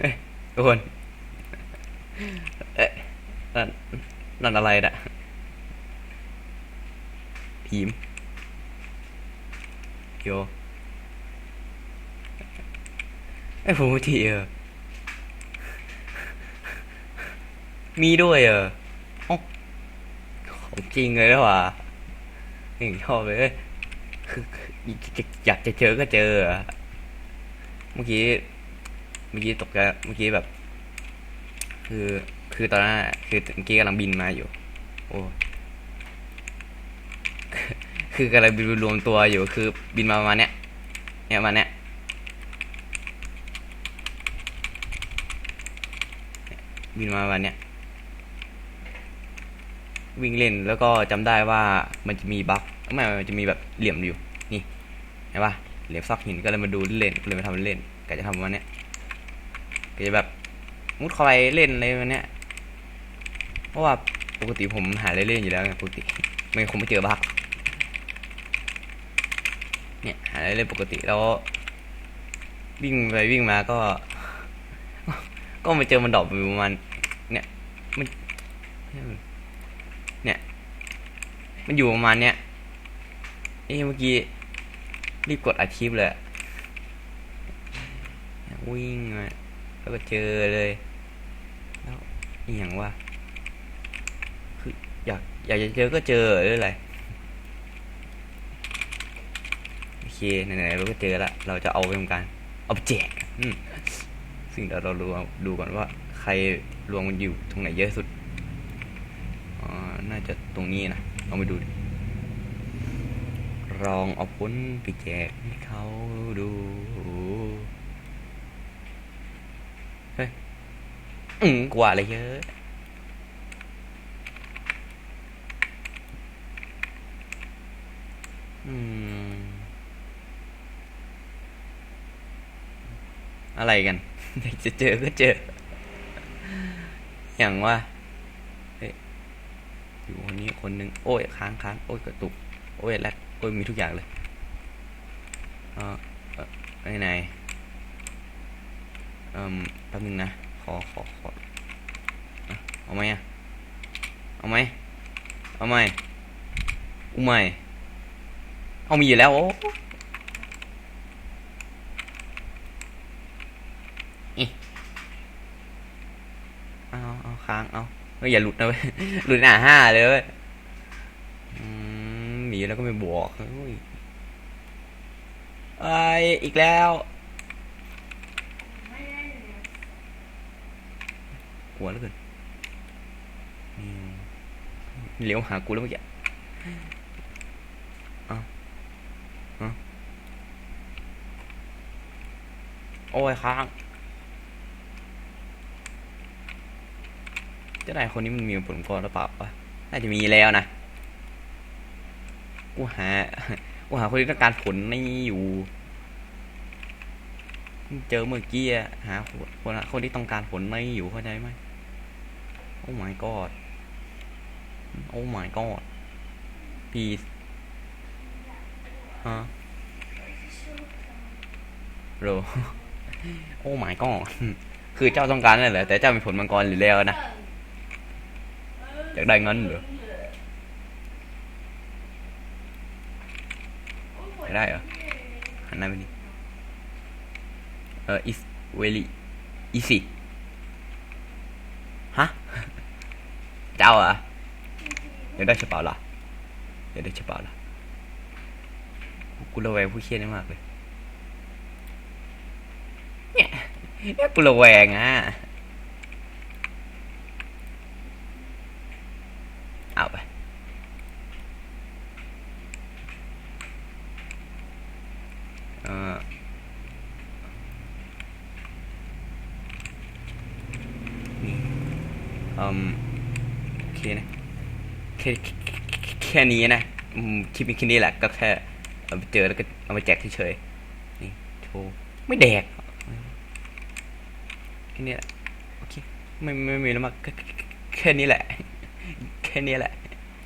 เอ้ยทุกคนเอ๊ะนั่นนั่นอะไรน่ะทีมโยไอ้ผมทีเออ มีด้วยเออของจริงเลยแล้วว่ะนี่ชอบเลยคืออยากจะเจอก็เจอ เมื่อกี้ มื่อกี้ตกใจเมื่อกี้แบบ คือ คือตอนนั้นคือเมื่อกี้กำลังบินมาอยู่ โอ้คือกำลังบินรวมตัวอยู่ คือบินมาประมาณเนี้ยเนี่ยมาเนี้ยบินมาประมาณเนี้ยวิ่งเล่นแล้วก็จำได้ว่ามันจะมีบั๊กไม่มันจะมีแบบเหลี่ยมอยู่ นี่เห็นปะเหลี่ยมซอกหินก็เลยมาดูเล่นก็เลยมาทำเล่นก็จะทำประมาเนี้ย ก็จะแบบมุดเข้าไปเล่นอะไรแบบเนี้ยเพราะว่าปกติผมหาเล่นๆอยู่แล้วไงปกติไม่คงไม่เจอบักเนี่ยหาเล่นๆปกติแล้ว วิ่งไปวิ่งมาก็ ก็มาเจอมันดรอปอยู่ประมาณเนี่ยมันเนี่ยมันอยู่ประมาณเนี้ยเอ้เมื่อกี้รีบกดอาชีพเลยวิ่งมา แล้วก็เจอเลยแล้วอหย่างว่าคืออยากอยากจะเจอก็เจอหรืออะไรโอเคไหนๆเราก็เจอละเราจะเอาไปทำการเอาไปแจกอืมซึ่งเดี๋ยวเราดูดูก่อนว่า ใครรวมมันอยู่ตรงไหนเยอะสุดอ่าน่าจะตรงนี้นะลองไปดูดิลองเอาผลไปแจกให้เขาดู เฮ้ยอืมกว่าอะไรเยอะ อืม อะไรกันจะเจอก็เจอ อย่างว่าอยู่คนนี้คนหนึ่งโอ้ยค้างค้างโอ้ยกระตุก โอ้ยแลกโอ้ยมีทุกอย่างเลยออเออไหนไหน เอ่มแป๊บนึงนะ ขอขอขอเอาไหมอะเอาไหมเอาไหมอุ้มไหมเอามีอยู่แล้วโอ้เอาเอาค้าง เอาเฮ้ยอย่าหลุดนะเว้ย หลุดหน้าห้าเลยเว้ยมหนีแล้วก็ไม่บวกเฮ้ยไอยอีกแล้ว กลัวเหลือเกินอืมเลี้ยวหากูแล้วเมื่อกี้เอ้าเอ้าโอ้ยค้างเจ้านายคนนี้มันมีผลกรหรือเปล่าวะน่าจะมีแล้วนะ กูหา กูหาคนที่ต้องการผลไม่อยู่ เจอเมื่อกี้หาคนคนที่ต้องการผลไม่อยู่เข้าใจไหมโอ้ my god โอ้ my god please ฮะโรโอ้ my god คือเจ้าต้องการนั่นแหละแต่เจ้ามีผลมังกรหรือแล้วนะอยากได้เงินเหรออได้เหรอหันหน้าไปดิ เอออิสเวลิอิสิฮะเจ้าเหรอะอยากได้ฉบับเหรออยากได้ฉบับเหรอกูกูระแวงผู้เชี่ยนี่มากเลยเนี่ยเนี่ยกูระแวงอะ เอาไป เออนี่อืม โอเคนะแค่แค่นี้นะคลิปนี้แค่นี้แหละก็แค่เอาไปเจอแล้วก็เอามาแจกเฉยๆนี่โชว์ไม่แดกแค่นี้แหละโอเคไม่ไม่มีแล้วมากแค่นี้แหละ แค่นี้แหละ